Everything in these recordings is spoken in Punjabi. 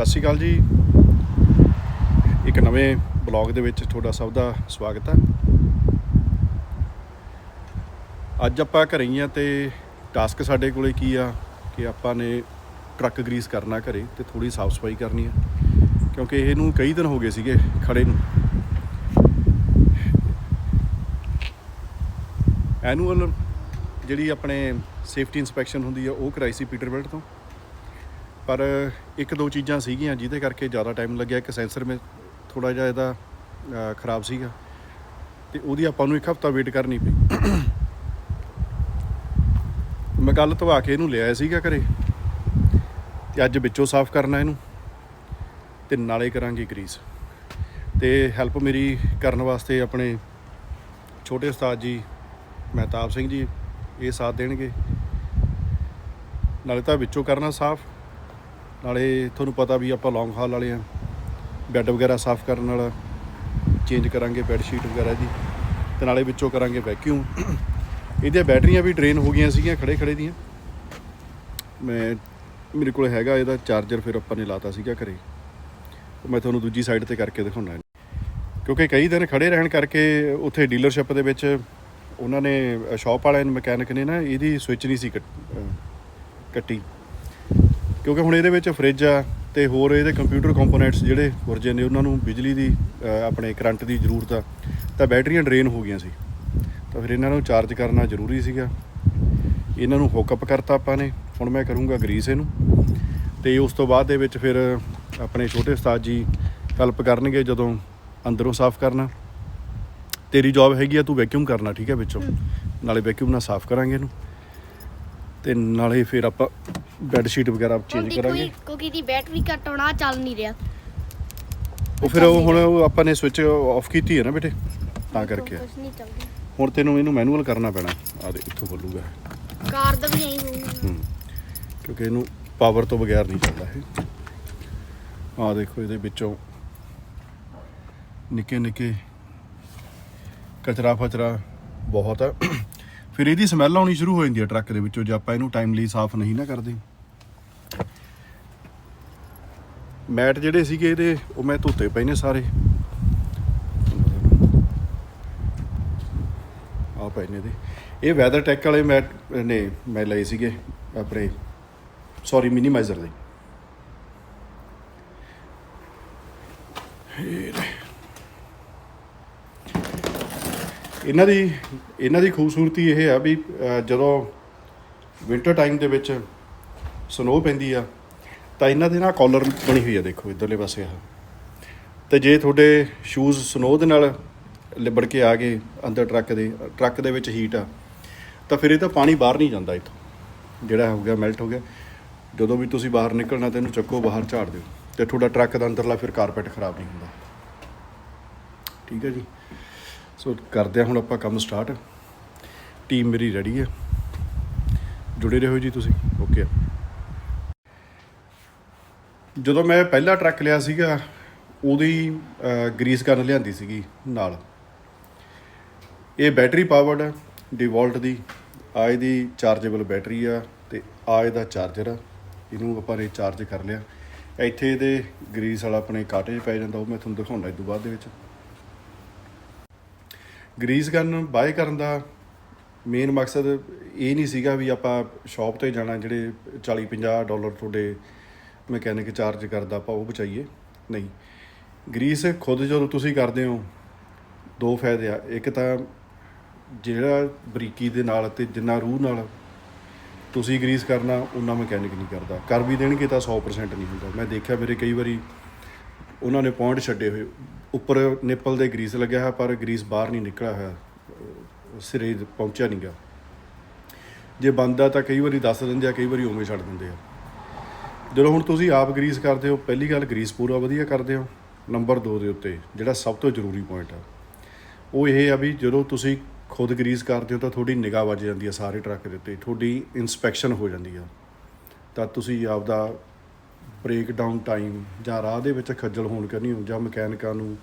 ਸਤਿ ਸ਼੍ਰੀ ਅਕਾਲ ਜੀ। ਇੱਕ ਨਵੇਂ ਬਲੌਗ ਦੇ ਵਿੱਚ ਤੁਹਾਡਾ ਸਭ ਦਾ ਸਵਾਗਤ ਹੈ। ਅੱਜ ਆਪਾਂ ਘਰੇ ਹੀ ਆ ਤੇ ਟਾਸਕ ਸਾਡੇ ਕੋਲੇ ਕੀ ਆ ਕਿ ਆਪਾਂ ਨੇ ਟਰੱਕ ਗਰੀਸ ਕਰਨਾ ਘਰੇ ਤੇ ਥੋੜੀ ਸਾਫ਼ ਸਫ਼ਾਈ ਕਰਨੀ ਆ। ਕਿਉਂਕਿ ਇਹਨੂੰ ਕਈ ਦਿਨ ਹੋ ਗਏ ਸੀਗੇ ਖੜੇ ਨੂੰ। ਐਨੂਅਲ ਜਿਹੜੀ ਆਪਣੇ ਸੇਫਟੀ ਇਨਸਪੈਕਸ਼ਨ ਹੁੰਦੀ ਆ, ਉਹ ਕਰਾਈ ਸੀ ਪੀਟਰਬਿਲਟ ਤੋਂ। ਪਰ ਇੱਕ ਦੋ ਚੀਜ਼ਾਂ ਸੀਗੀਆਂ ਜਿਹਦੇ ਕਰਕੇ ਜ਼ਿਆਦਾ ਟਾਈਮ ਲੱਗਿਆ। ਇੱਕ ਸੈਂਸਰ ਮੇ ਥੋੜਾ ਜਿਹਾ ਇਹਦਾ ਖਰਾਬ ਸੀਗਾ ਤੇ ਉਹਦੀ ਆਪਾਂ ਨੂੰ ਇੱਕ ਹਫਤਾ ਵੇਟ ਕਰਨੀ ਪਈ। ਮੈਂ ਕੱਲ ਧਵਾ ਕੇ ਇਹਨੂੰ ਲਿਆਇਆ ਸੀਗਾ ਘਰੇ ਤੇ ਅੱਜ ਵਿੱਚੋਂ ਸਾਫ਼ ਕਰਨਾ ਇਹਨੂੰ ਤੇ ਨਾਲੇ ਕਰਾਂਗੇ ਗਰੀਸ ਤੇ ਹੈਲਪ ਮੇਰੀ ਕਰਨ ਵਾਸਤੇ ਆਪਣੇ ਛੋਟੇ ਉਸਤਾਦ ਜੀ ਮਹਿਤਾਬ ਸਿੰਘ ਜੀ ਇਹ ਸਾਥ ਦੇਣਗੇ। ਨਾਲੇ ਤਾਂ ਵਿੱਚੋਂ ਕਰਨਾ ਸਾਫ਼। ਨਾਲੇ ਤੁਹਾਨੂੰ ਪਤਾ ਵੀ ਆਪਾਂ ਲੌਂਗ ਹਾਲ ਵਾਲੇ ਆ। ਬੈੱਡ ਵਗੈਰਾ ਸਾਫ਼ ਕਰਨ ਵਾਲਾ ਚੇਂਜ ਕਰਾਂਗੇ ਬੈੱਡ ਸ਼ੀਟ ਵਗੈਰਾ ਦੀ ਤੇ ਨਾਲੇ ਵਿੱਚੋਂ ਕਰਾਂਗੇ ਵੈਕਿਊਮ ਇਹਦੀਆਂ ਬੈਟਰੀਆਂ ਵੀ ਡਰੇਨ ਹੋ ਗਈਆਂ ਸੀਗੀਆਂ, ਖੜੇ ਖੜੇ ਦੀਆਂ। ਮੈਂ, ਮੇਰੇ ਕੋਲ ਹੈਗਾ ਇਹਦਾ ਚਾਰਜਰ ਫਿਰ ਆਪਾਂ ਨੇ ਲਾਤਾ ਸੀਗਾ ਘਰੇ। ਮੈਂ ਤੁਹਾਨੂੰ ਦੂਜੀ ਸਾਈਡ ਤੇ ਕਰਕੇ ਦਿਖਾਉਣਾ ਕਿਉਂਕਿ ਕਈ ਦਿਨ ਖੜੇ ਰਹਿਣ ਕਰਕੇ ਉੱਥੇ ਡੀਲਰਸ਼ਿਪ ਦੇ ਵਿੱਚ ਉਹਨਾਂ ਨੇ ਸ਼ਾਪ ਵਾਲਿਆਂ ਨੇ ਮਕੈਨਿਕ ਨੇ ਨਾ, ਇਹਦੀ ਸਵਿਚ ਨਹੀਂ ਸੀ ਕੱਟੀ। ਕਿਉਂਕਿ ਹੁਣ ਇਹਦੇ ਵਿੱਚ ਫ੍ਰਿਜ ਆ ਤੇ ਹੋਰ ਇਹਦੇ ਕੰਪਿਊਟਰ ਕੰਪੋਨੈਂਟਸ ਜਿਹੜੇ ਪੁਰਜੇ ਨੇ ਉਹਨਾਂ ਨੂੰ ਬਿਜਲੀ ਦੀ ਆਪਣੇ ਕਰੰਟ ਦੀ ਜ਼ਰੂਰਤ ਆ ਤਾਂ ਬੈਟਰੀਆਂ ਡਰੇਨ ਹੋ ਗਈਆਂ ਸੀ। ਤਾਂ ਫਿਰ ਇਹਨਾਂ ਨੂੰ ਚਾਰਜ ਕਰਨਾ ਜ਼ਰੂਰੀ ਸੀਗਾ। ਇਹਨਾਂ ਨੂੰ ਹੁੱਕਅਪ ਕਰਤਾ ਆਪਾਂ ਨੇ। ਹੁਣ ਮੈਂ ਕਰੂੰਗਾ ਗਰੀਸ ਇਹਨੂੰ। ਤੇ ਉਸ ਤੋਂ ਬਾਅਦ ਦੇ ਵਿੱਚ ਫਿਰ ਆਪਣੇ ਛੋਟੇ ਉਸਤਾਦ ਜੀ ਹੈਲਪ ਕਰਨਗੇ ਜਦੋਂ ਅੰਦਰੋਂ ਸਾਫ਼ ਕਰਨਾ। ਤੇਰੀ ਜੌਬ ਹੈਗੀ ਆ ਤੂੰ ਵੈਕਿਊਮ ਕਰਨਾ ਠੀਕ ਹੈ ਵਿੱਚੋਂ। ਨਾਲੇ ਵੈਕਿਊਮ ਨਾਲ ਸਾਫ਼ ਕਰਾਂਗੇ ਇਹਨੂੰ। ਤੇ ਨਾਲੇ ਫਿਰ ਆਪਾਂ ਬੈੱਡ ਸ਼ੀਟ ਵਗੈਰਾ ਹੁਣ ਚੇਂਜ ਕਰਾਂਗੇ। ਕਿਉਂਕਿ ਦੀ ਬੈਟਰੀ ਘੱਟ ਹੋਣਾ ਚੱਲ ਨਹੀਂ ਰਿਹਾ। ਉਹ ਫਿਰ ਉਹ ਹੁਣ ਉਹ ਆਪਾਂ ਨੇ ਸਵਿਚ ਆਫ ਕੀਤੀ ਹੈ ਨਾ ਬੇਟੇ? ਤਾਂ ਕਰਕੇ। ਕੁਝ ਨਹੀਂ ਚੱਲਦਾ। ਹੁਣ ਤੈਨੂੰ ਇਹਨੂੰ ਮੈਨੂਅਲ ਕਰਨਾ ਪੈਣਾ। ਆ ਦੇ ਇੱਥੋਂ ਖੋਲੂਗਾ। ਕਾਰ ਦਾ ਵੀ ਐਂ ਹੋਊਗਾ। ਹੂੰ। ਕਿਉਂਕਿ ਇਹਨੂੰ ਪਾਵਰ ਤੋਂ ਬਗੈਰ ਨਹੀਂ ਚੱਲਦਾ ਇਹ। ਆ ਦੇਖੋ ਇਹਦੇ ਵਿੱਚੋਂ ਨਿੱਕੇ ਨਿੱਕੇ ਕਚਰਾ ਫਚਰਾ ਬਹੁਤ ਆ। ਫਿਰ ਇਹਦੀ ਸਮੈਲ ਆਉਣੀ ਸ਼ੁਰੂ ਹੋ ਜਾਂਦੀ ਹੈ ਟਰੱਕ ਦੇ ਵਿੱਚੋਂ ਜੇ ਆਪਾਂ ਇਹਨੂੰ ਟਾਈਮਲੀ ਸਾਫ਼ ਨਹੀਂ ਨਾ ਕਰਦੇ। ਮੈਟ ਜਿਹੜੇ ਸੀਗੇ ਇਹਦੇ, ਉਹ ਮੈਂ ਧੋਤੇ ਪਏ ਨੇ ਸਾਰੇ। ਆ ਪਏ ਨੇ ਇਹਦੇ। ਇਹ ਵੈਦਰ ਟੈਕ ਵਾਲੇ ਮੈਟ, ਨੇ, ਮੈਂ ਲਏ ਸੀਗੇ ਆਪਣੇ ਸੌਰੀ ਮਿਨੀਮਾਈਜ਼ਰ ਦੇ। ਇਹਨਾਂ ਦੀ ਇਹਨਾਂ ਦੀ ਖੂਬਸੂਰਤੀ ਇਹ ਆ ਵੀ ਜਦੋਂ ਵਿੰਟਰ ਟਾਈਮ ਦੇ ਵਿੱਚ ਸਨੋ ਪੈਂਦੀ ਆ ਤਾਂ ਇਹਨਾਂ ਦੇ ਨਾਲ ਕਾਲਰ ਬਣੀ ਹੋਈ ਆ, ਦੇਖੋ, ਇਧਰਲੇ ਪਾਸੇ ਆ। ਤੇ ਜੇ ਤੁਹਾਡੇ ਸ਼ੂਜ਼ ਸਨੋ ਦੇ ਨਾਲ ਲਿਬੜ ਕੇ ਆ ਗਏ ਅੰਦਰ ਟਰੱਕ ਦੇ ਟਰੱਕ ਦੇ ਵਿੱਚ ਹੀਟ ਆ, ਤਾਂ ਫਿਰ ਇਹ ਤਾਂ ਪਾਣੀ ਬਾਹਰ ਨਹੀਂ ਜਾਂਦਾ ਇੱਥੋਂ। ਜਿਹੜਾ ਹੋ ਗਿਆ ਮੈਲਟ ਹੋ ਗਿਆ। ਜਦੋਂ ਵੀ ਤੁਸੀਂ ਬਾਹਰ ਨਿਕਲਣਾ, ਤੇ ਇਹਨੂੰ ਚੱਕੋ, ਬਾਹਰ ਝਾੜ ਦਿਓ। ਤੇ ਤੁਹਾਡਾ ਟਰੱਕ ਦਾ ਅੰਦਰਲਾ ਫਿਰ ਕਾਰਪੈਟ ਖਰਾਬ ਨਹੀਂ ਹੁੰਦਾ। ਠੀਕ ਹੈ ਜੀ? ਸੋ ਕਰਦੇ ਹਾਂ ਹੁਣ ਆਪਾਂ ਕੰਮ ਸਟਾਰਟ ਟੀਮ ਮੇਰੀ ਰੈਡੀ ਹੈ। ਜੁੜੇ ਰਹੋ ਜੀ ਤੁਸੀਂ। ਓਕੇ ਜਦੋਂ ਮੈਂ ਪਹਿਲਾ ਟਰੱਕ ਲਿਆ ਸੀਗਾ, ਉਹਦੀ ਗਰੀਸ ਕਰਨ ਲਿਆਂਦੀ ਸੀਗੀ ਨਾਲ। ਇਹ ਬੈਟਰੀ ਪਾਵਰਡ ਡਿਵੋਲਟ ਦੀ। ਆ ਇਹਦੀ ਚਾਰਜੇਬਲ ਬੈਟਰੀ ਆ ਤੇ ਆ ਇਹਦਾ ਚਾਰਜਰ ਆ। ਇਹਨੂੰ ਆਪਾਂ ਨੇ ਚਾਰਜ ਕਰ ਲਿਆ। ਇੱਥੇ ਇਹਦੇ ਗਰੀਸ ਵਾਲਾ ਆਪਣੇ ਕਾਟੇਜ ਪੈ ਜਾਂਦਾ, ਉਹ ਮੈਂ ਤੁਹਾਨੂੰ ਦਿਖਾਉਣਾ ਇਸ ਤੋਂ ਬਾਅਦ ਦੇ ਵਿੱਚ। ਗਰੀਸ ਕਰਨ, ਬਾਏ ਕਰਨ ਦਾ ਮੇਨ ਮਕਸਦ ਇਹ ਨਹੀਂ ਸੀਗਾ ਵੀ ਆਪਾਂ ਸ਼ਾਪ ਤੇ ਜਾਣਾ, ਜਿਹੜੇ 40 50 ਡਾਲਰ ਤੁਹਾਡੇ ਮਕੈਨਿਕ ਚਾਰਜ ਕਰਦਾ, ਆਪਾਂ ਉਹ ਬਚਾਈਏ। ਨਹੀਂ। ਗਰੀਸ, ਖੁਦ ਜਦੋਂ ਤੁਸੀਂ ਕਰਦੇ ਹੋ, ਦੋ ਫਾਇਦੇ ਆ। ਇੱਕ ਤਾਂ ਜਿਹੜਾ ਬਰੀਕੀ ਦੇ ਨਾਲ ਤੇ ਜਿੰਨਾ ਰੂਹ ਨਾਲ ਤੁਸੀਂ ਗਰੀਸ ਕਰਨਾ ਉਹਨਾਂ ਮਕੈਨਿਕ ਨਹੀਂ ਕਰਦਾ। ਕਰ ਵੀ ਦੇਣਗੇ ਤਾਂ 100% ਨਹੀਂ ਹੁੰਦਾ। ਮੈਂ ਦੇਖਿਆ ਮੇਰੇ ਕਈ ਵਾਰੀ ਉਹਨਾਂ ਨੇ ਪੁਆਇੰਟ ਛੱਡੇ ਹੋਏ। ਉੱਪਰ ਨਿੱਪਲ ਦੇ ਗਰੀਸ ਲੱਗਿਆ ਹੋਇਆ, ਪਰ ਗਰੀਸ ਬਾਹਰ ਨਹੀਂ ਨਿਕਲਿਆ ਹੋਇਆ। ਸਿਰੇ ਪਹੁੰਚਿਆ ਨਹੀਂ ਗਾ ਜੇ ਬੰਦਾ ਤਾਂ ਕਈ ਵਾਰੀ ਦੱਸ ਦਿੰਦੇ ਆ, ਕਈ ਵਾਰੀ ਉਵੇਂ ਛੱਡ ਦਿੰਦੇ ਆ। ਜਦੋਂ ਹੁਣ ਤੁਸੀਂ ਆਪ ਗਰੀਸ ਕਰਦੇ ਹੋ, ਪਹਿਲੀ ਗੱਲ ਗਰੀਸ ਪੂਰਾ ਵਧੀਆ ਕਰਦੇ ਹੋ, ਨੰਬਰ 2 ਦੇ ਉੱਤੇ, ਜਿਹੜਾ ਸਭ ਤੋਂ ਜ਼ਰੂਰੀ ਪੁਆਇੰਟ ਆ, ਉਹ ਇਹ ਆ ਵੀ ਜਦੋਂ ਤੁਸੀਂ ਖੁਦ ਗਰੀਸ ਕਰਦੇ ਹੋ ਤਾਂ ਤੁਹਾਡੀ ਨਿਗਾਹ ਵੱਜ ਜਾਂਦੀ ਆ ਸਾਰੇ ਟਰੱਕ ਦੇ ਉੱਤੇ, ਤੁਹਾਡੀ ਇਨਸਪੈਕਸ਼ਨ ਹੋ ਜਾਂਦੀ ਆ। ਤਾਂ ਤੁਸੀਂ ਆਪਦਾ ਬ੍ਰੇਕ ਡਾਊਨ ਟਾਈਮ ਜਾਂ ਰਾਹ ਦੇ ਵਿੱਚ ਖੱਜਲ ਹੋਣ ਕਰਨੀ ਹੋ, ਜਾਂ ਮਕੈਨਿਕਾਂ ਨੂੰ,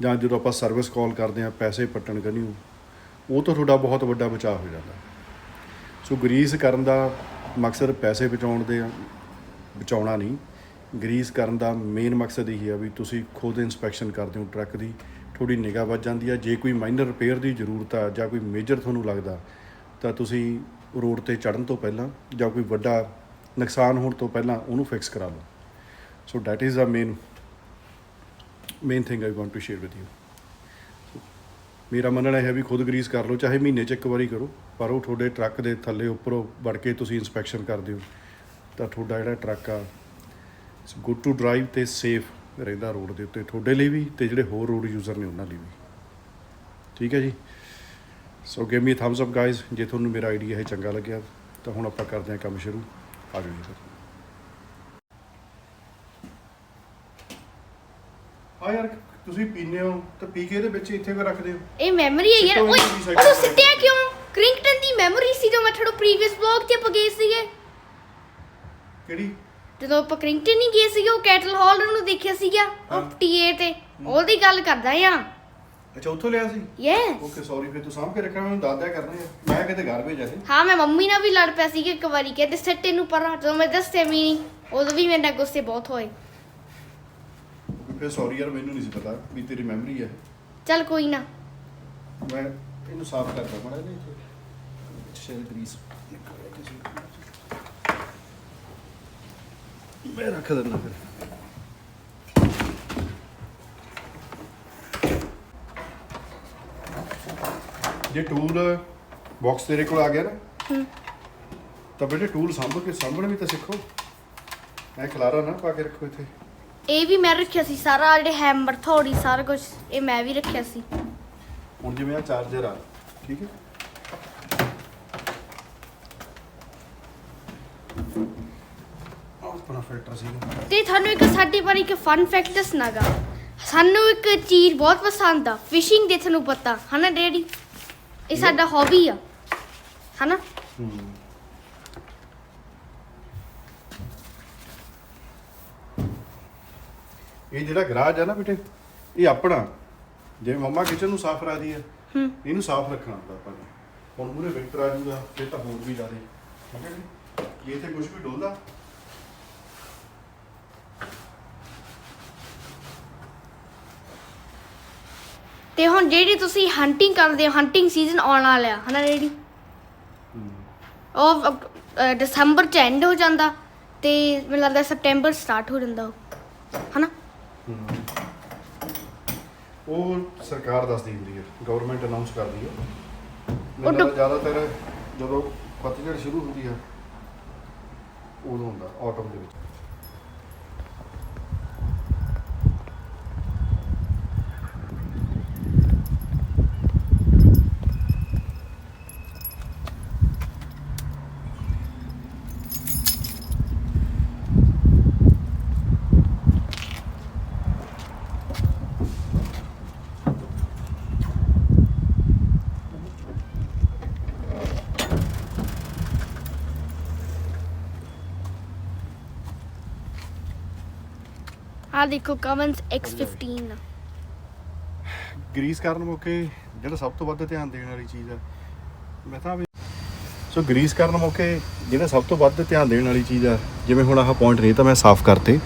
ਜਾਂ ਜਦੋਂ ਆਪਾਂ ਸਰਵਿਸ ਕਾਲ ਕਰਦੇ ਆ, ਪੈਸੇ ਪੱਟਣ ਕਰਨੀ ਹੋ, ਉਹ ਤੋਂ ਤੁਹਾਡਾ ਬਹੁਤ ਵੱਡਾ ਬਚਾਅ ਹੋ ਜਾਂਦਾ। ਸੋ ਗਰੀਸ ਕਰਨ ਦਾ ਮਕਸਦ ਪੈਸੇ ਬਚਾਉਣ ਦੇ ਆ ਬਚਾਉਣਾ ਨਹੀਂ। ਗਰੀਸ ਕਰਨ ਦਾ ਮੇਨ ਮਕਸਦ ਇਹ ਹੈ ਵੀ ਤੁਸੀਂ ਖੁਦ ਇਨਸਪੈਕਸ਼ਨ ਕਰਦੇ ਹੋ ਟਰੱਕ ਦੀ ਥੋੜੀ ਨਿਗਾਹ ਵੱਜ ਜਾਂਦੀ ਹੈ ਜੇ ਕੋਈ ਮਾਈਨਰ ਰਿਪੇਅਰ ਦੀ ਜ਼ਰੂਰਤ ਆ ਜਾਂ ਕੋਈ ਮੇਜਰ ਤੁਹਾਨੂੰ ਲੱਗਦਾ, ਤਾਂ ਤੁਸੀਂ ਰੋਡ ਤੇ ਚੜਨ ਤੋਂ ਪਹਿਲਾਂ ਜਾਂ ਕੋਈ ਵੱਡਾ ਨੁਕਸਾਨ ਹੋਣ ਤੋਂ ਪਹਿਲਾਂ ਉਹਨੂੰ ਫਿਕਸ ਕਰਾ ਲਓ। So that is the main main thing I want to share with you ਮੇਰਾ ਮੰਨਣਾ ਹੈ ਵੀ ਖੁਦ ਗਰੀਸ ਕਰ ਲਓ, ਚਾਹੇ ਮਹੀਨੇ 'ਚ ਇੱਕ ਵਾਰੀ ਕਰੋ, ਪਰ ਉਹ ਤੁਹਾਡੇ ਟਰੱਕ ਦੇ ਥੱਲੇ ਉੱਪਰੋਂ ਵੜ ਕੇ ਤੁਸੀਂ ਇਨਸਪੈਕਸ਼ਨ ਕਰਦੇ ਹੋ। ਤਾਂ ਤੁਹਾਡਾ ਜਿਹੜਾ ਟਰੱਕ ਆ ਗੁੱਡ ਟੂ ਡਰਾਈਵ ਤੇ ਸੇਫ ਰਹਿੰਦਾ ਰੋਡ ਦੇ ਉੱਤੇ। ਤੁਹਾਡੇ ਲਈ ਵੀ ਤੇ ਜਿਹੜੇ ਹੋਰ ਰੋਡ ਯੂਜ਼ਰ ਨੇ ਉਹਨਾਂ ਲਈ ਵੀ। ਠੀਕ ਹੈ ਜੀ? So give me thumbs up guys ਜੇ ਤੁਹਾਨੂੰ ਮੇਰਾ ਆਈਡੀਆ ਇਹ ਚੰਗਾ ਲੱਗਿਆ ਤਾਂ ਹੁਣ ਆਪਾਂ ਕਰਦੇ ਹਾਂ ਕੰਮ ਸ਼ੁਰੂ। ਆ ਜਾਓ ਜੀ ਹਾਂ ਯਾਰ ਤੁਸੀਂ ਪੀਨੇ ਹੋ ਤਾਂ ਪੀ ਕੇ ਇਹਦੇ ਵਿੱਚ ਇੱਥੇ ਕੋ ਰੱਖਦੇ ਹੋ? ਇਹ ਮੈਮਰੀ ਹੈ ਯਾਰ। ਓਏ ਉਹ। ਸਿੱਟਿਆ ਕਿਉਂ? ਕ੍ਰਿੰਗਟਨ ਦੀ ਮੈਮਰੀ ਸੀ ਜੋ ਮੈਂ ਤੁਹਾਡੇ ਪ੍ਰੀਵੀਅਸ ਬਲੌਗ ਤੇ ਆਪਾਂ ਗਏ ਸੀਗੇ। ਕਿਹੜੀ? ਜਦੋਂ ਆਪਾਂ ਕ੍ਰਿੰਗਟਨ ਨਹੀਂ ਗਏ ਸੀਗੇ ਉਹ ਕੈਟਲ ਹਾਲ ਨੂੰ ਦੇਖਿਆ ਸੀਗਾ। ਉਹ ਟੀਏ ਤੇ। ਉਹਦੀ ਗੱਲ ਕਰਦਾ ਆ। ਅੱਛਾ ਉੱਥੋਂ ਲਿਆ ਸੀ? ਯੈਸ ਓਕੇ ਸੌਰੀ ਫਿਰ ਤੂੰ ਸਾਂਭ ਕੇ ਰੱਖਣਾ ਮੈਨੂੰ ਦੱਸ ਦਿਆ ਕਰਨਾ ਹੈ ਮੈਂ ਕਿਤੇ ਘਰ ਭੇਜਿਆ ਸੀ। ਹਾਂ ਮੈਂ ਮੰਮੀ ਨਾਲ ਵੀ ਲੜ ਪਿਆ ਸੀ ਇੱਕ ਵਾਰੀ ਕਹਿੰਦੇ ਸੱਟੇ ਨੂੰ ਪਰਾਂ ਜਦੋਂ ਮੈਂ ਦੱਸਿਆ ਵੀ ਨਹੀਂ ਉਦੋਂ ਵੀ ਮੇਰੇ ਨਾਲ ਗੁੱਸੇ ਬਹੁਤ ਹੋਏ। ਫਿਰ ਸੌਰੀ ਯਾਰ ਮੈਨੂੰ ਨਹੀਂ ਸੀ ਪਤਾ ਵੀ ਤੇਰੀ ਮੈਮਰੀ ਹੈ ਚੱਲ ਕੋਈ ਨਾ। ਮੈਂ ਇਹਨੂੰ ਸਾਫ਼ ਕਰਦਾ ਮੜਾ ਨਹੀਂ ਇੱਥੇ ਸ਼ੇਲ ਗਰੀਸ ਮੈਂ ਰੱਖ ਦਿੰਦਾ ਫਿਰ ਜੇ ਟੂਲ ਬਾਕਸ ਤੇਰੇ ਕੋਲ ਆ ਗਿਆ ਨਾ ਹੂੰ ਤਾਂ ਬੇਟੇ ਟੂਲ ਸਾਂਭ ਕੇ ਸਾਂਭਣ ਵੀ ਤਾਂ ਸਿੱਖੋ ਮੈਂ ਖਲਾਰਾ ਨਾ ਪਾ ਕੇ ਰੱਖੋ ਇੱਥੇ ਇਹ ਵੀ ਮੈਂ ਰੱਖਿਆ ਸੀ ਸਾਰਾ ਜਿਹੜੇ ਹੈਮਰ ਥੋੜੀ ਸਾਰਾ ਕੁਝ ਇਹ ਮੈਂ ਵੀ ਰੱਖਿਆ ਸੀ ਹੁਣ ਜਿਵੇਂ ਆ ਚਾਰਜਰ ਆ ਠੀਕ ਹੈ ਆਹ ਆਪਣਾ ਫਿਲਟਰ ਸੀਗਾ। ਤੇ ਤੁਹਾਨੂੰ ਇੱਕ ਸਾਡੇ ਬਾਰੇ ਇੱਕ ਫਨ ਫੈਕਟ ਦੱਸਣਾਗਾ। ਸਾਨੂੰ ਇੱਕ ਚੀਜ਼ ਬਹੁਤ ਪਸੰਦ ਆ ਫਿਸ਼ਿੰਗ ਦੇ ਤੁਹਾਨੂੰ ਪਤਾ ਹਨਾ ਡੈਡੀ? ਇਹ ਸਾਡਾ ਹੌਬੀ ਆ ਹਨਾ? ਹੂੰ। ਇਹ ਜਿਹੜਾ ਗਰਾਜ ਆ ਨਾ ਬੇਟੇ ਇਹ ਆਪਣਾ। ਜਿਵੇਂ ਮੰਮਾ ਕਿਚਨ ਨੂੰ ਸਾਫ਼ ਰੱਖਦੀ ਆ ਹੂੰ। ਇਹਨੂੰ ਸਾਫ਼ ਰੱਖਣਾ ਹੁੰਦਾ ਆਪਾਂ ਨੂੰ। ਹੁਣ ਮੂਰੇ ਵਿਕਟਰ ਆ ਜੂਗਾ ਫਿਰ ਤਾਂ ਹੋਰ ਵੀ ਜ਼ਿਆਦਾ ਠੀਕ ਹੈ ਜੀ? ਇਹ ਤੇ ਕੁਝ ਵੀ ਡੋਲਦਾ ਤੇ ਹੁਣ ਜਿਹੜੀ ਤੁਸੀਂ ਹੰਟਿੰਗ ਕਰਦੇ ਹੋ ਹੰਟਿੰਗ ਸੀਜ਼ਨ ਆਉਣ ਵਾਲਾ ਆ ਹਨਾ ਡੈਡੀ ਉਹ ਅਕ- ਅ, ਦਸੰਬਰ ਚ ਐਂਡ ਹੋ ਜਾਂਦਾ ਤੇ ਮੈਨੂੰ ਲੱਗਦਾ ਸਪਟੈਂਬਰ ਸਟਾਰਟ ਹੋ ਜਾਂਦਾ ਉਹ ਹਨਾ? ਉਹ ਸਰਕਾਰ ਦੱਸਦੀ ਹੁੰਦੀ ਹੈ ਗਵਰਨਮੈਂਟ ਅਨਾਉਂਸ ਕਰਦੀ ਹੈ। ਉਹ ਮੈਨੂੰ ਡੁ- ਲੱਗਦਾ ਜ਼ਿਆਦਾਤਰ ਜਦੋਂ ਪਤਝੜ ਸ਼ੁਰੂ ਹੁੰਦੀ ਆ ਉਦੋਂ ਹੁੰਦਾ ਆਟਮ ਦੇ ਵਿੱਚ। ਆ ਦੇਖੋ ਕਮਨਸ X15 ਗਰੀਸ ਕਰਨ ਮੌਕੇ ਜਿਹੜਾ ਸਭ ਤੋਂ ਵੱਧ ਧਿਆਨ ਦੇਣ ਵਾਲੀ ਚੀਜ਼ ਆ, ਮੈਂ ਤਾਂ ਸੋ ਗਰੀਸ ਕਰਨ ਮੌਕੇ ਜਿਹੜਾ ਸਭ ਤੋਂ ਵੱਧ ਧਿਆਨ ਦੇਣ ਵਾਲੀ ਚੀਜ਼ ਆ, ਜਿਵੇਂ ਹੁਣ ਆਹ ਪੁਆਇੰਟ ਨਹੀਂ ਤਾਂ ਮੈਂ ਸਾਫ਼ ਕਰਤੇ।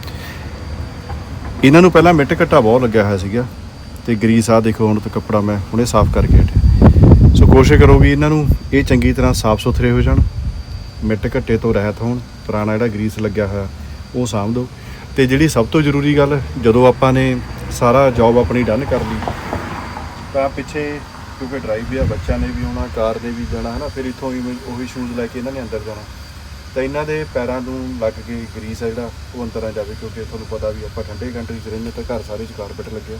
ਇਹਨਾਂ ਨੂੰ ਪਹਿਲਾਂ ਮਿੱਟ ਘੱਟਾ ਬਹੁਤ ਲੱਗਿਆ ਹੋਇਆ ਸੀਗਾ, ਤੇ ਗਰੀਸ ਆ ਦੇਖੋ ਹੁਣ ਤਾਂ ਕੱਪੜਾ ਮੈਂ ਹੁਣੇ ਸਾਫ਼ ਕਰਕੇ ਹਟਿਆ। ਸੋ ਕੋਸ਼ਿਸ਼ ਕਰੋ ਵੀ ਇਹਨਾਂ ਨੂੰ ਇਹ ਚੰਗੀ ਤਰ੍ਹਾਂ ਸਾਫ਼ ਸੁਥਰੇ ਹੋ ਜਾਣ, ਮਿੱਟ ਘੱਟੇ ਤੋਂ ਰਹਿਤ ਹੋਣ, ਪੁਰਾਣਾ ਜਿਹੜਾ ਗਰੀਸ ਲੱਗਿਆ ਹੋਇਆ, ਉਹ ਸਾਂਭ ਦਿਓ। ਤੇ ਜਿਹੜੀ ਸਭ ਤੋਂ ਜ਼ਰੂਰੀ ਗੱਲ, ਜਦੋਂ ਆਪਾਂ ਨੇ ਸਾਰਾ ਜੌਬ ਆਪਣੀ ਡਨ ਕਰ ਲਈ, ਤਾਂ ਪਿੱਛੇ ਕਿਉਂਕਿ ਡਰਾਈਵ ਵੀ ਆ, ਬੱਚਿਆਂ ਨੇ ਵੀ ਆਉਣਾ, ਕਾਰ ਦੇ ਵੀ ਜਾਣਾ, ਹਨਾ, ਫਿਰ ਇੱਥੋਂ ਹੀ ਉਹੀ ਸ਼ੂਜ਼ ਲੈ ਕੇ ਇਹਨਾਂ ਨੇ ਅੰਦਰ ਜਾਣਾ। ਤਾਂ ਇਹਨਾਂ ਦੇ ਪੈਰਾਂ ਨੂੰ ਲੱਗ ਕੇ ਗਰੀਸ ਆ ਜਿਹੜਾ, ਉਹ ਅੰਦਰ ਆ ਜਾਵੇ, ਕਿਉਂਕਿ ਤੁਹਾਨੂੰ ਪਤਾ ਵੀ ਆਪਾਂ ਠੰਡੇ ਕੰਟਰੀ 'ਚ ਰਹਿੰਦੇ ਤਾਂ ਘਰ ਸਾਰੇ 'ਚ ਕਾਰਪੈਟ ਲੱਗਿਆ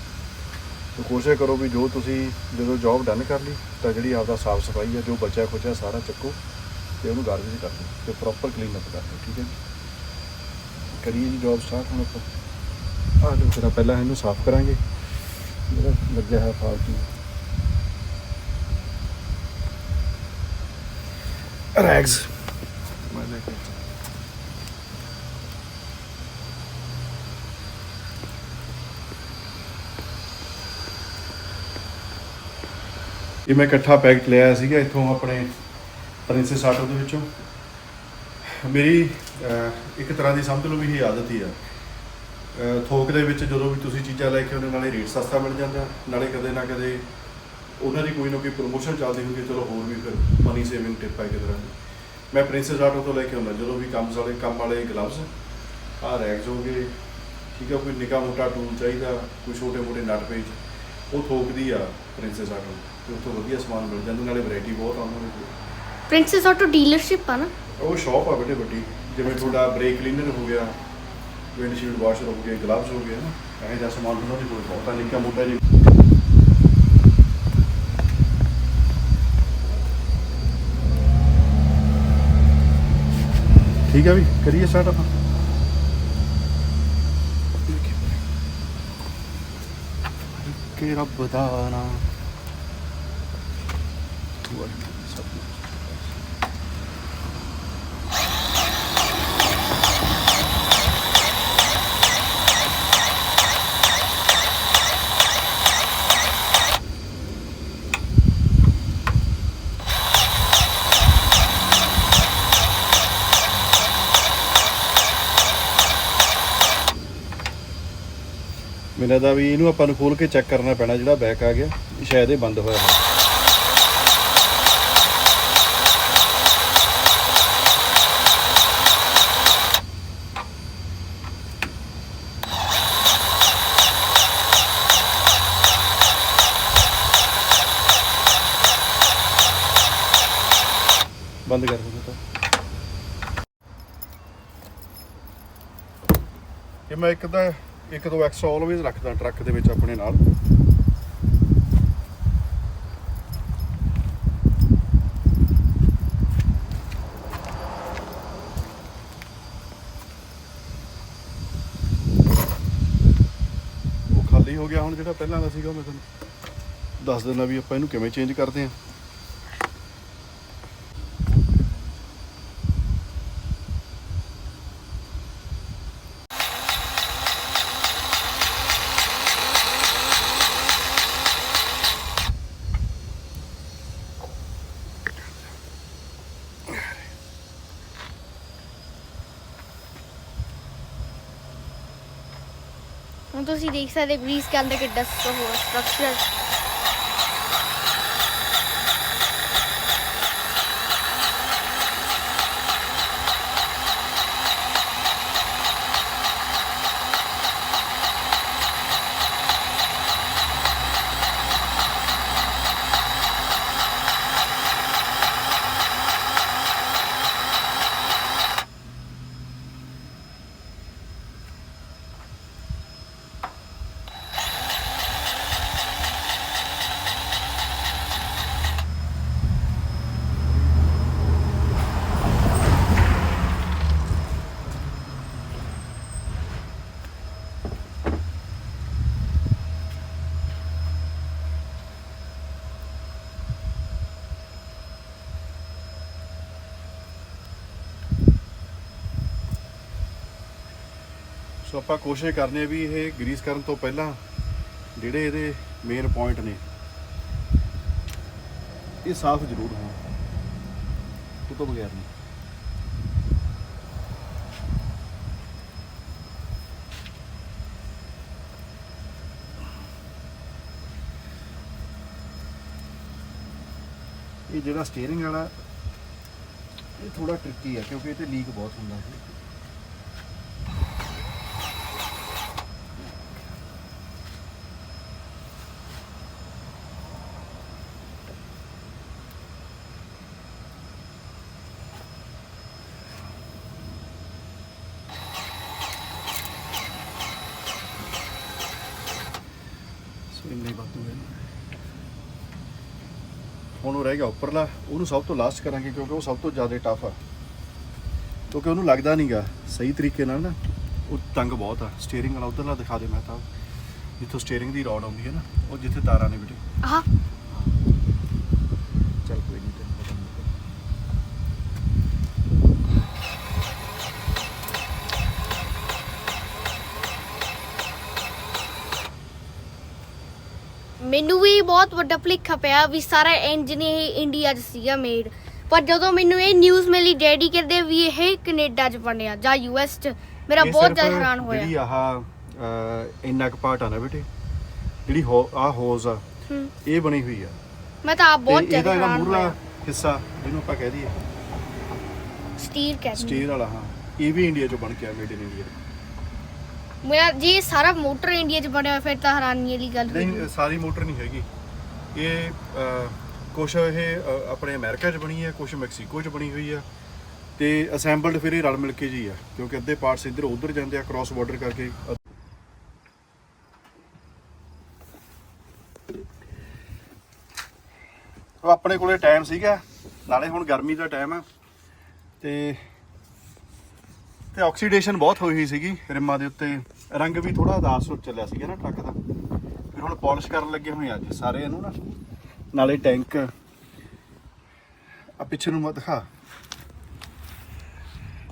ਸੋ ਕੋਸ਼ਿਸ਼ ਕਰੋ ਵੀ ਜੋ ਤੁਸੀਂ ਜਦੋਂ ਜੌਬ ਡਨ ਕਰ ਲਈ, ਤਾਂ ਜਿਹੜੀ ਆਪਦਾ ਸਾਫ਼ ਸਫ਼ਾਈ ਆ, ਜੋ ਬਚਿਆ ਖੁਚਿਆ ਸਾਰਾ ਚੱਕੋ ਤੇ ਉਹਨੂੰ ਗਾਰਬੇਜ ਕਰ ਦਿਓ ਤੇ ਪ੍ਰੋਪਰ ਕਲੀਨ ਅਪ ਕਰ ਦਿਓ, ਠੀਕ ਹੈ ਜੀ? ਕਰੀਏ ਜੀ ਜੌਬ ਸਟਾਰਟ ਹੁਣ ਆਪਾਂ। ਆਹ ਲਓ ਫਿਰ ਪਹਿਲਾਂ ਇਹਨੂੰ ਸਾਫ਼ ਕਰਾਂਗੇ। ਜਿਹੜਾ ਲੱਗਿਆ ਹੈ ਫਾਲਤੂ। ਰੈਗਸ ਮੈਂ ਲੈ ਕੇ ਇਹ ਮੈਂ ਇਕੱਠਾ ਪੈਕਟ ਲਿਆ ਸੀਗਾ ਇੱਥੋਂ ਆਪਣੇ ਪ੍ਰਿੰਸੈਸ ਆਟੋ ਦੇ ਵਿੱਚੋਂ। ਮੇਰੀ ਇੱਕ ਤਰ੍ਹਾਂ ਦੀ ਸਮਝ ਲਓ ਵੀ ਇਹ ਆਦਤ ਹੀ ਆ। ਥੋਕ ਦੇ ਵਿੱਚ ਜਦੋਂ ਵੀ ਤੁਸੀਂ ਚੀਜ਼ਾਂ ਲੈ ਕੇ ਆਉਂਦੇ ਨਾਲੇ ਰੇਟ ਸਸਤਾ ਮਿਲ ਜਾਂਦਾ ਨਾਲੇ ਕਦੇ ਨਾ ਕਦੇ ਉਹਨਾਂ ਦੀ ਕੋਈ ਨਾ ਕੋਈ ਪ੍ਰੋਮੋਸ਼ਨ ਚੱਲਦੀ ਹੁੰਦੀ ਹੈ, ਚਲੋ ਹੋਰ ਵੀ ਫਿਰ ਮਨੀ ਸੇਵਿੰਗ ਟਿਪ ਹੈ ਇੱਕ ਤਰ੍ਹਾਂ ਦੀ। ਮੈਂ ਪ੍ਰਿੰਸੈਸ ਆਟੋ ਤੋਂ ਲੈ ਕੇ ਆਉਂਦਾ ਜਦੋਂ ਵੀ ਕੰਮ ਵਾਲੇ ਕੰਮ ਵਾਲੇ ਗਲਵਸ ਆਹ ਰੈਗਸ ਹੋ ਗਏ ਠੀਕ ਆ ਕੋਈ ਨਿੱਕਾ ਮੋਟਾ ਟੂਲ ਚਾਹੀਦਾ ਕੋਈ ਛੋਟੇ ਮੋਟੇ ਨਟ ਪੇਜ ਉਹ ਥੋਕ ਦੀ ਆ ਪ੍ਰਿੰਸੈਸ ਆਟੋ ਤੇ। ਉੱਥੋਂ ਵਧੀਆ ਸਮਾਨ ਮਿਲ ਜਾਂਦਾ ਨਾਲੇ ਵੈਰਾਈਟੀ ਬਹੁਤ ਆ ਉਹਨਾਂ ਵਿੱਚ ਪ੍ਰਿੰਸੈਸ ਆਟੋ ਡੀਲਰਸ਼ਿਪ ਆ ਨਾ? ਉਹ ਸ਼ਾਪ ਆ ਬੇਟੇ ਵੱਡੀ ਜਿਵੇਂ ਤੁਹਾਡਾ ਬ੍ਰੇਕ ਕਲੀਨਰ ਹੋ ਗਿਆ ਵਿੰਡਸ਼ੀਲਡ ਵਾਸ਼ਰ ਹੋ ਗਏ ਗਲਵਸ ਹੋ ਗਏ ਨਾ ਇਹ ਜਿਹਾ ਸਮਾਨ ਉਹਨਾਂ ਦੇ ਕੋਲ, ਬਹੁਤਾ ਆ ਨਿੱਕਾ ਮੋਟਾ ਜੀ। ਠੀਕ ਹੈ ਵੀ, ਕਰੀਏ ਸਟਾਰਟ ਆਪਾਂ। ਕਿ ਰੱਬ ਦਾ ਨਾ ਤੂੰ ਸਭ ਲੱਗਦਾ ਵੀ ਇਹਨੂੰ ਆਪਾਂ ਨੂੰ ਖੋਲ ਕੇ ਚੈੱਕ ਕਰਨਾ ਪੈਣਾ ਜਿਹੜਾ ਬੈਕ ਆ ਗਿਆ, ਸ਼ਾਇਦ ਇਹ ਬੰਦ ਹੋਇਆ ਹੈ ਬੰਦ ਕਰ ਦਿੱਤਾ ਤਾਂ। ਇਹ ਮੈਂ ਇੱਕ ਤਾਂ ਇੱਕ ਦੋ ਐਕਸਟਰਾ ਆਲਵੇਜ਼ ਰੱਖਦਾ ਟਰੱਕ ਦੇ ਵਿੱਚ ਆਪਣੇ ਨਾਲ। ਖਾਲੀ ਹੋ ਗਿਆ ਹੁਣ ਜਿਹੜਾ ਪਹਿਲਾਂ ਦਾ ਸੀਗਾ, ਮੈਂ ਤੁਹਾਨੂੰ ਦੱਸ ਦਿੰਦਾ ਵੀ ਆਪਾਂ ਇਹਨੂੰ ਕਿਵੇਂ ਚੇਂਜ ਕਰਦੇ ਹਾਂ ਹੁਣ ਤੁਸੀਂ ਦੇਖ ਸਕਦੇ ਗ੍ਰੀਸ ਕੇ ਅੰਦਰ ਕਿੱਡਾ ਸਟਰਕਚਰ ਸੋ ਆਪਾਂ ਕੋਸ਼ਿਸ਼ ਕਰਨੇ ਵੀ ਇਹ ਗਰੀਸ ਕਰਨ ਤੋਂ ਪਹਿਲਾਂ ਜਿਹੜੇ ਇਹਦੇ ਮੇਨ ਪੁਆਇੰਟ ਨੇ, ਇਹ ਸਾਫ਼ ਜ਼ਰੂਰ ਹੋਣ। ਉਹ ਤੋਂ ਬਗੈਰ ਨਹੀਂ। ਇਹ ਜਿਹੜਾ ਸਟੀਅਰਿੰਗ ਵਾਲਾ, ਇਹ ਥੋੜਾ ਟ੍ਰਿਕੀ ਹੈ ਕਿਉਂਕਿ ਇਹ ਤੇ ਲੀਕ ਬਹੁਤ ਹੁੰਦਾ ਹੈ ਸੋ ਇੰਨੇ ਬਾਤੂ ਹੈ ਹੁਣ ਉਹ ਰਹਿ ਗਿਆ ਉੱਪਰਲਾ, ਉਹਨੂੰ ਸਭ ਤੋਂ ਲਾਸਟ ਕਰਾਂਗੇ ਕਿਉਂਕਿ ਉਹ ਸਭ ਤੋਂ ਜ਼ਿਆਦਾ ਟਫ ਆ। ਕਿਉਂਕਿ ਉਹਨੂੰ ਲੱਗਦਾ ਨਹੀਂਗਾ ਸਹੀ ਤਰੀਕੇ ਨਾਲ ਨਾ, ਉਹ ਤੰਗ ਬਹੁਤ ਆ। ਸਟੀਅਰਿੰਗ ਵਾਲਾ ਉਧਰਲਾ ਦਿਖਾ ਦੇ ਮੈਂ ਤਾਂ। ਜਿੱਥੋਂ ਸਟੀਅਰਿੰਗ ਦੀ ਰੋਡ ਆਉਂਦੀ ਹੈ ਨਾ, ਉਹ ਜਿੱਥੇ ਤਾਰਾਂ ਨੇ ਬੇਟੇ ਆਹ ਚੱਲ ਕੋਈ ਨਹੀਂ ਤੈਨੂੰ ਪਤਾ ਨਹੀਂ ਮੈਨੂੰ ਵੀ ਬਹੁਤ ਵੱਡਾ ਭੁਲੇਖਾ ਪਿਆ ਵੀ ਸਾਰਾ ਇੰਜਨ ਇਹ ਇੰਡੀਆ 'ਚ ਸੀਗਾ ਮੇਡ ਪਰ ਜਦੋਂ ਮੈਨੂੰ ਇਹ ਨਿਊਜ਼ ਮਿਲੀ ਡੈਡੀ ਕਹਿੰਦੇ ਵੀ ਇਹ ਕੈਨੇਡਾ 'ਚ ਬਣਿਆ ਜਾਂ ਯੂਐਸ 'ਚ ਮੇਰਾ ਇਹ ਬਹੁਤ ਸਿਰਫ ਜ਼ਿਆਦਾ ਹੈਰਾਨ ਜਿਹੜੀ ਹੋਇਆ ਆਹ ਅਹ ਇੰਨਾ ਕੁ ਪਾਰਟ ਆ ਨਾ ਬੇਟੇ ਜਿਹੜੀ ਆ ਹੋਜ਼ ਆ ਹੂੰ। ਇਹ ਬਣੀ ਹੋਈ ਆ। ਮੈਂ ਤਾਂ ਆਪ ਬਹੁਤ ਤੇ ਇਹਦਾ ਜ਼ਿਆਦਾ ਹੈਰਾਨ ਮੂਰਲਾ ਹਿੱਸਾ ਜਿਹਨੂੰ ਆਪਾਂ ਕਹਿ ਦਈਏ। ਸਟੀਲ ਕਹਿੰਦੇ ਸਟੀਲ ਵਾਲਾ ਹਾਂ। ਇਹ ਵੀ ਇੰਡੀਆ ਚੋਂ ਬਣ ਕੇ ਆ ਮੇਡ ਇਨ ਇੰਡੀਆ ਮੇਰਾ ਜੀ ਇਹ ਸਾਰਾ ਮੋਟਰ ਇੰਡੀਆ 'ਚ ਬਣਿਆ ਹੋਇਆ, ਫਿਰ ਤਾਂ ਹੈਰਾਨੀ ਵਾਲੀ ਗੱਲ ਹੋਈ। ਨਹੀਂ ਸਾਰੀ ਮੋਟਰ ਨਹੀਂ ਹੈਗੀ। ਇਹ ਅਹ, ਕੁਛ ਇਹ ਆਪਣੇ ਅਮਰੀਕਾ 'ਚ ਬਣੀ ਹੈ ਕੁਛ ਮੈਕਸੀਕੋ 'ਚ ਬਣੀ ਹੋਈ ਆ ਤੇ ਅਸੈਂਬਲਡ ਫਿਰ ਇਹ ਰਲ ਮਿਲ ਕੇ ਜੀ ਆ ਕਿਉਂਕਿ ਅੱਧੇ ਪਾਰਟਸ ਇੱਧਰ ਉੱਧਰ ਜਾਂਦੇ ਆ ਕ੍ਰਾਸ ਬਾਰਡਰ ਕਰਕੇ। ਆਪਣੇ ਕੋਲੇ ਟਾਈਮ ਸੀਗਾ ਨਾਲੇ ਹੁਣ ਗਰਮੀ ਦਾ ਟਾਈਮ ਆ। ਤੇ ਤੇ ਆਕਸੀਡੇਸ਼ਨ ਬਹੁਤ ਹੋਈ ਹੋਈ ਸੀਗੀ ਰਿਮਾਂ ਦੇ ਉੱਤੇ। ਰੰਗ ਵੀ ਥੋੜਾ ਉਦਾਸ ਹੋ ਚੱਲਿਆ ਸੀਗਾ ਨਾ ਟਰੱਕ ਦਾ। ਫਿਰ ਹੁਣ ਪਾਲਿਸ਼ ਕਰਨ ਲੱਗੇ ਹੋਏ ਆ ਅੱਜ ਸਾਰੇ ਇਹਨੂੰ ਨਾ। ਨਾਲੇ ਟੈਂਕ ਆ ਪਿੱਛੇ ਨੂੰ ਮਤ ਦਿਖਾ।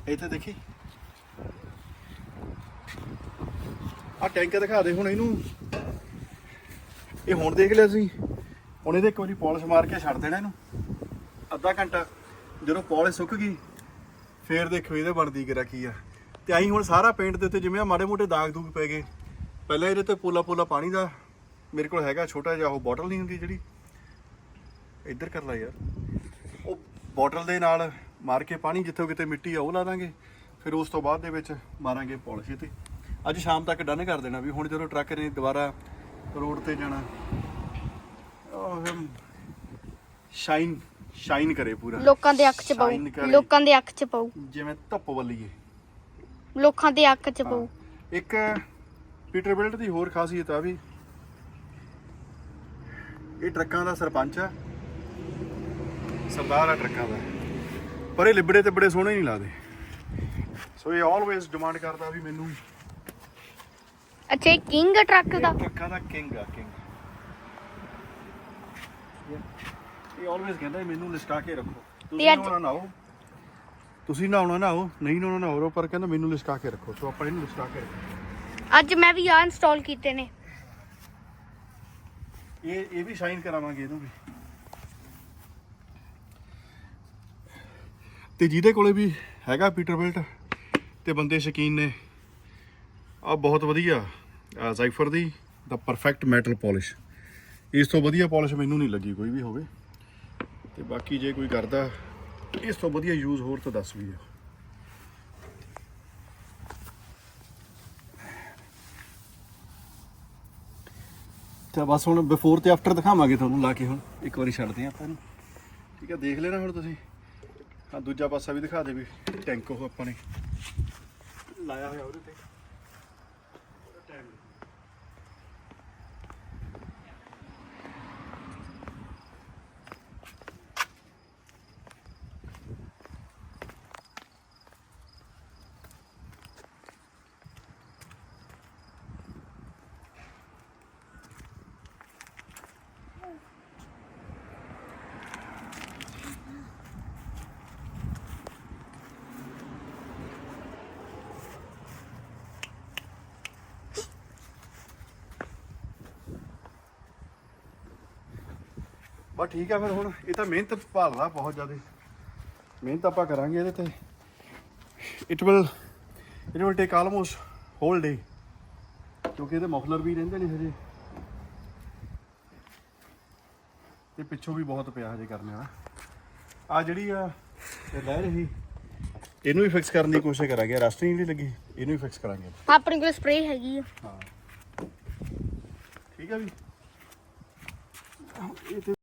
ਇੱਥੇ ਦੇਖੀ। ਆ ਟੈਂਕ ਦਿਖਾ ਦੇ ਹੁਣ ਇਹਨੂੰ। ਇਹ ਹੁਣ ਦੇਖ ਲਿਆ ਸੀ। ਹੁਣ ਇਹਦੇ ਇੱਕ ਵਾਰੀ ਪਾਲਿਸ਼ ਮਾਰ ਕੇ ਛੱਡ ਦੇਣਾ ਇਹਨੂੰ। ਅੱਧਾ ਘੰਟਾ। ਜਦੋਂ ਪਾਲਿਸ਼ ਸੁੱਕ ਗਈ, ਫੇਰ ਦੇਖੋ ਇਹਦੇ ਬਣਦੀ ਕਿਰਾ ਕੀ ਆ। ਤੇ ਆਈ ਹੁਣ ਸਾਰਾ ਪੇਂਟ ਦੇ ਉੱਤੇ ਜਿਵੇਂ ਆ ਮਾੜੇ ਮੋਟੇ ਦਾਗ ਦੂਗ ਪੈ ਗਏ। ਪਹਿਲਾਂ ਇਹਦੇ ਤੇ ਪੋਲਾ ਪੋਲਾ ਪਾਣੀ ਦਾ ਮੇਰੇ ਕੋਲ ਹੈਗਾ ਛੋਟਾ ਜਿਹਾ ਉਹ ਬੋਟਲ ਨਹੀਂ ਹੁੰਦੀ ਜਿਹੜੀ। ਇੱਧਰ ਕਰ ਲੈ ਯਾਰ। ਉਹ ਬੋਟਲ ਦੇ ਨਾਲ ਮਾਰ ਕੇ ਪਾਣੀ ਜਿੱਥੋਂ ਕਿਤੇ ਮਿੱਟੀ ਆ ਉਹ ਲਾ ਦਾਂਗੇ। ਫਿਰ ਉਸ ਤੋਂ ਬਾਅਦ ਦੇ ਵਿੱਚ ਮਾਰਾਂਗੇ ਪਾਲਿਸ਼ ਤੇ ਅੱਜ ਸ਼ਾਮ ਤੱਕ ਡਨ ਕਰ ਦੇਣਾ ਵੀ ਹੁਣ ਜਦੋਂ ਟਰੱਕ ਨੇ ਦੁਬਾਰਾ ਰੋਡ ਤੇ ਜਾਣਾ ਉਹ ਸ਼ਾਈਨ ਸ਼ਾਈਨ ਕਰੇ ਪੂਰਾ। ਲੋਕਾਂ ਦੇ ਅੱਖ 'ਚ Shine ਪਾਉ ਕਰੇ। ਲੋਕਾਂ ਦੇ ਅੱਖ 'ਚ ਪਾਉ ਜਿਵੇਂ ਧੁੱਪ ਵੱਲੀਏ। ਲੋਕਾਂ ਦੇ ਅੱਖ 'ਚ ਪਾਉ ਇੱਕ ਪੀਟਰਬਿਲਟ ਦੀ ਹੋਰ ਖਾਸੀਅਤ ਆ ਵੀ ਇਹ ਟਰੱਕਾਂ ਦਾ ਸਰਪੰਚ ਆ। ਸਰਦਾਰ ਆ ਟਰੱਕਾਂ ਦਾ। ਪਰ ਇਹ ਲਿਬੜੇ ਤੇ ਬੜੇ ਸੋਹਣੇ ਨਹੀਂ ਲੱਗਦੇ। ਸੋ ਇਹ ਆਲਵੇਜ਼ ਡਿਮਾਂਡ ਕਰਦਾ ਵੀ ਮੈਨੂੰ ਅੱਛਾ ਇਹ ਕਿੰਗ ਟਰੱਕ ਦਾ? ਟਰੱਕਾਂ ਦਾ ਕਿੰਗ ਆ ਕਿੰਗ। ਇਹ ਆਲਵੇਜ਼ ਕਹਿੰਦਾ ਮੈਨੂੰ ਲਿਸਕਾ ਕੇ ਰੱਖੋ। ਤੁਸੀਂ ਅੱਜ- ਨਹਾਉਣਾ ਨਹਾਓ। ਤੁਸੀਂ ਨਹਾਉਣਾ ਨਹਾਓ ਨਹੀਂ ਨਹਾਉਣਾ ਨਹਾਓ ਪਰ ਕਹਿੰਦਾ ਮੈਨੂੰ ਲਿਸਕਾ ਕੇ ਰੱਖੋ। ਸੋ ਆਪਾਂ ਇਹਨੂੰ ਲਿਸਕਾ ਕੇ ਰੱਖੋ। ਅੱਜ ਮੈਂ ਵੀ ਆ ਇੰਸਟਾਲ ਕੀਤੇ ਨੇ। ਇਹ ਇਹ ਵੀ ਸ਼ਾਈਨ ਕਰਾਵਾਂਗੇ ਇਹਨੂੰ ਵੀ। ਤੇ ਜਿਹਦੇ ਕੋਲੇ ਵੀ ਹੈਗਾ ਪੀਟਰ ਪੀਟਰਬਿਲਟ ਤੇ ਬੰਦੇ ਸ਼ਕੀਨ ਨੇ। ਆ ਬਹੁਤ ਵਧੀਆ ਜ਼ਾਈਫਰ ਦੀ ਦਾ ਪਰਫੈਕਟ ਮੈਟਲ ਪਾਲਿਸ਼ ਇਸ ਤੋਂ ਵਧੀਆ ਪਾਲਿਸ਼ ਮੈਨੂੰ ਨਹੀਂ ਲੱਗੀ, ਕੋਈ ਵੀ ਹੋਵੇ। ਤੇ ਬਾਕੀ ਜੇ ਕੋਈ ਕਰਦਾ, ਇਸ ਤੋਂ ਵਧੀਆ ਯੂਜ਼ ਹੋਰ ਤਾਂ ਦੱਸ ਵੀ ਆ। ਤਾਂ ਬਸ ਹੁਣ ਬਿਫੋਰ ਤੇ ਆਫਟਰ ਦਿਖਾਵਾਂਗੇ ਤੁਹਾਨੂੰ, ਲਾ ਕੇ ਹੁਣ। ਇੱਕ ਵਾਰੀ ਛੱਡਦੇ ਆ ਆਪਾਂ ਇਹਨੂੰ। ਠੀਕ ਹੈ ਦੇਖ ਲੈਣਾ ਹੁਣ ਤੁਸੀਂ। ਹਾਂ, ਦੂਜਾ ਪਾਸਾ ਵੀ ਦਿਖਾ ਦੇ ਵੀ ਟੈਂਕ ਉਹ ਆਪਾਂ ਨੇ। ਲਾਇਆ ਹੋਇਆ ਉਹਦੇ ਤੇ। ਟੈਂਕ ਬਸ ਠੀਕ ਆ ਫਿਰ ਹੁਣ ਇਹ ਤਾਂ ਮਿਹਨਤ ਭਾਲਦਾ ਬਹੁਤ ਜ਼ਿਆਦਾ। ਮਿਹਨਤ ਆਪਾਂ ਕਰਾਂਗੇ ਇਹਦੇ ਤੇ। It will it will take almost whole day ਕਿਉਂਕਿ ਇਹਦੇ ਮਫਲਰ ਵੀ ਰਹਿੰਦੇ ਨੇ ਹਜੇ। ਤੇ ਪਿੱਛੋਂ ਵੀ ਬਹੁਤ ਪਿਆ ਹਜੇ ਕਰਨੇ ਵਾਲਾ। ਆ ਜਿਹੜੀ ਆ ਇਹ ਲੈ ਰਹੀ ਇਹਨੂੰ ਵੀ ਫਿਕਸ ਕਰਨ ਦੀ ਕੋਸ਼ਿਸ਼ ਕਰਾਂਗੇ। ਰਸਟ ਨਹੀਂ ਲੱਗੀ ਇਹਨੂੰ ਵੀ ਫਿਕਸ ਕਰਾਂਗੇ। ਆਪਣੇ ਕੋਲ ਸਪਰੇ ਹੈਗੀ ਆ। ਹਾਂ। ਠੀਕ ਆ ਵੀ। ਇਹ ਤੇ